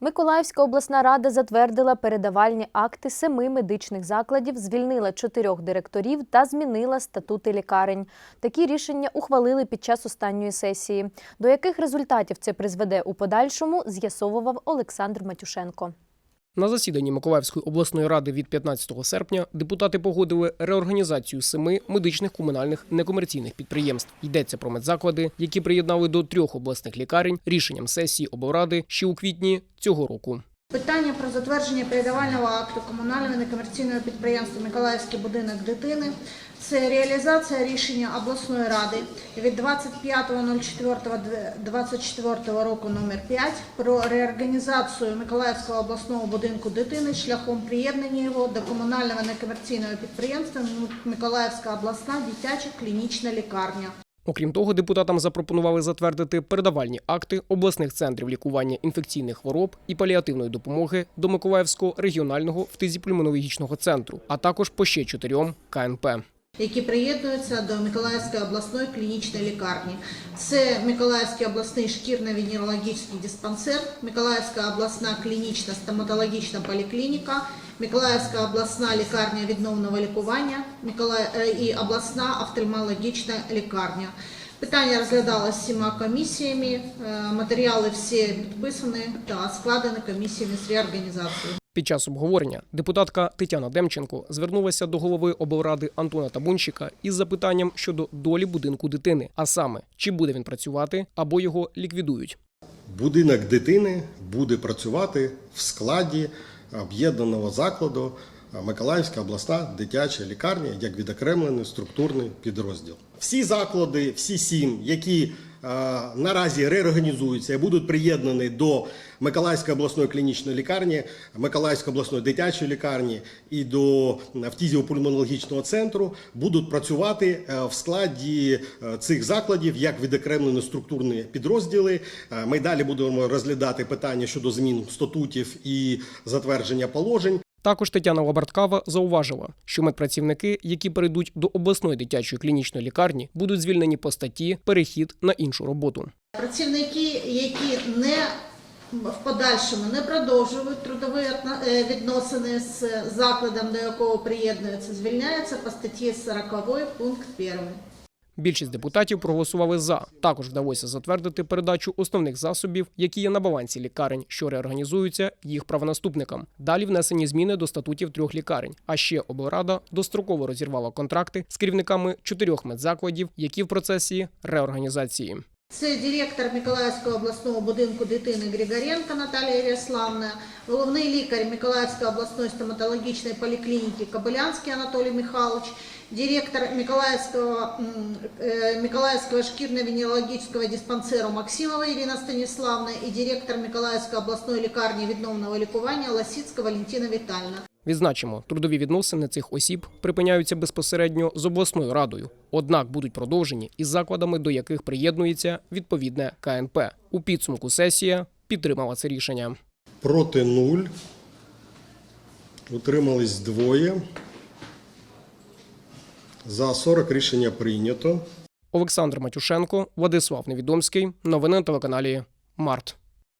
Миколаївська обласна рада затвердила передавальні акти семи медичних закладів, звільнила чотирьох директорів та змінила статути лікарень. Такі рішення ухвалили під час останньої сесії. До яких результатів це призведе у подальшому, з'ясовував Олександр Матюшенко. На засіданні Миколаївської обласної ради від 15 серпня депутати погодили реорганізацію семи медичних комунальних некомерційних підприємств. Йдеться про медзаклади, які приєднали до трьох обласних лікарень рішенням сесії облради ще у квітні цього року. Питання про затвердження передавального акту комунального некомерційного підприємства Миколаївський будинок дитини це реалізація рішення обласної ради від 25.04.24 року номер 5 про реорганізацію Миколаївського обласного будинку дитини шляхом приєднання його до комунального некомерційного підприємства Миколаївська обласна дитяча клінічна лікарня. Окрім того, депутатам запропонували затвердити передавальні акти обласних центрів лікування інфекційних хвороб і паліативної допомоги до Миколаївського регіонального фтизіплюмонологічного центру, а також по ще чотирьом КНП. Які приєднуються до Миколаївської обласної клінічної лікарні. Це Миколаївський обласний шкірно-венерологічний диспансер, Миколаївська обласна клінічна стоматологічна поліклініка, Миколаївська обласна лікарня відновного лікування е, і обласна офтальмологічна лікарня. Питання розглядалося всіма комісіями, е, матеріали всі підписані та складені комісіями з реорганізації. Під час обговорення депутатка Тетяна Демченко звернулася до голови облради Антона Табунщика із запитанням щодо долі будинку дитини, а саме чи буде він працювати або його ліквідують. Будинок дитини буде працювати в складі об'єднаного закладу Миколаївська обласна дитяча лікарня як відокремлений структурний підрозділ. Всі заклади, всі сім, які наразі реорганізуються і будуть приєднані до Миколаївської обласної клінічної лікарні, Миколаївської обласної дитячої лікарні і до фтизіопульмонологічного центру, будуть працювати е, в складі е, цих закладів як відокремлені структурні підрозділи. Е, Ми далі будемо розглядати питання щодо змін статутів і затвердження положень. Також Тетяна Лабарткава зауважила, що медпрацівники, які перейдуть до обласної дитячої клінічної лікарні, будуть звільнені по статті перехід на іншу роботу. Працівники, які не в подальшому не продовжують трудові е, відносини з закладом, до якого приєднуються, звільняються по статті 40 пункт 1. Більшість депутатів проголосували за. Також вдалося затвердити передачу основних засобів, які є на балансі лікарень, що реорганізуються їх правонаступникам. Далі внесені зміни до статутів трьох лікарень. А ще облрада достроково розірвала контракти з керівниками чотирьох медзакладів, які в процесі реорганізації. Це директор Миколаївського обласного будинку дитини Григоренко Наталія Ярославна, головний лікар Миколаївської обласної стоматологічної поліклініки Кобилянський Анатолій Михайлович, директор Миколаївського, м, е, Миколаївського шкірно-венерологічного диспансеру Максимова Ірина Станіславна і директор Миколаївської обласної лікарні відновного лікування Ласіцька Валентина Вітальна. Відзначимо, трудові відносини цих осіб припиняються безпосередньо з обласною радою, однак будуть продовжені із закладами, до яких приєднується відповідне КНП. У підсумку сесія підтримала це рішення. Проти нуль. Утримались двоє. За 40 рішення прийнято. Олександр Матюшенко, Владислав Невідомський. Новини на телеканалі Март.